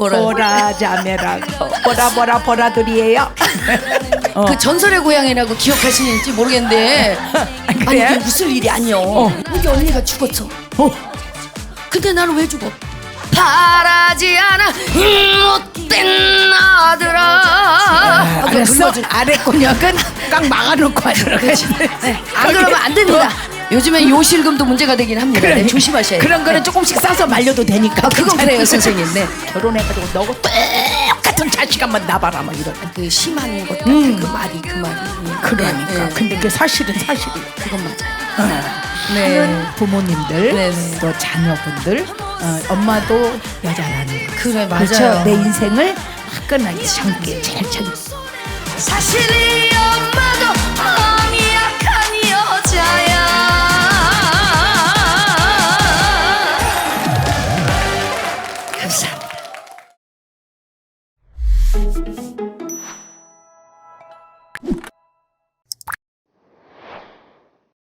보라. 보라 자매라고 보라 보라 보라들이에요. 어. 그 전설의 고향이라고 기억하시는지 모르겠는데 아니 그래? 이게 무슨 일이 아니요 우리 언니가 죽었어 어. 근데 나는 왜 죽어 바라지 않아 못된 아들아 아, 알았어. 불러줘. 아래 권역은 깡 막아놓고 하더라. 네, 안 그러면 안 됩니다 요즘에 요실금도 문제가 되긴 합니다 네, 조심하셔야 돼요 그런 거는 조금씩 싸서 말려도 되니까. 그건 괜찮아요. 그래요, 선생님. 네. 결혼해가지고 너고 똑같은 자식 한번 나봐라 막 이런. 그 심한 것 같아 그 말이 그 말이 예. 그러니까. 네, 네. 근데 그 사실은 사실이야. 그건 맞아요 네. 하는 부모님들 네, 네. 또 자녀분들 어, 엄마도 여자라는 거. 그래 맞아요 그렇죠. 내 인생을 화끈하게 젊게 잘 차리고. 사실 이 감사합니다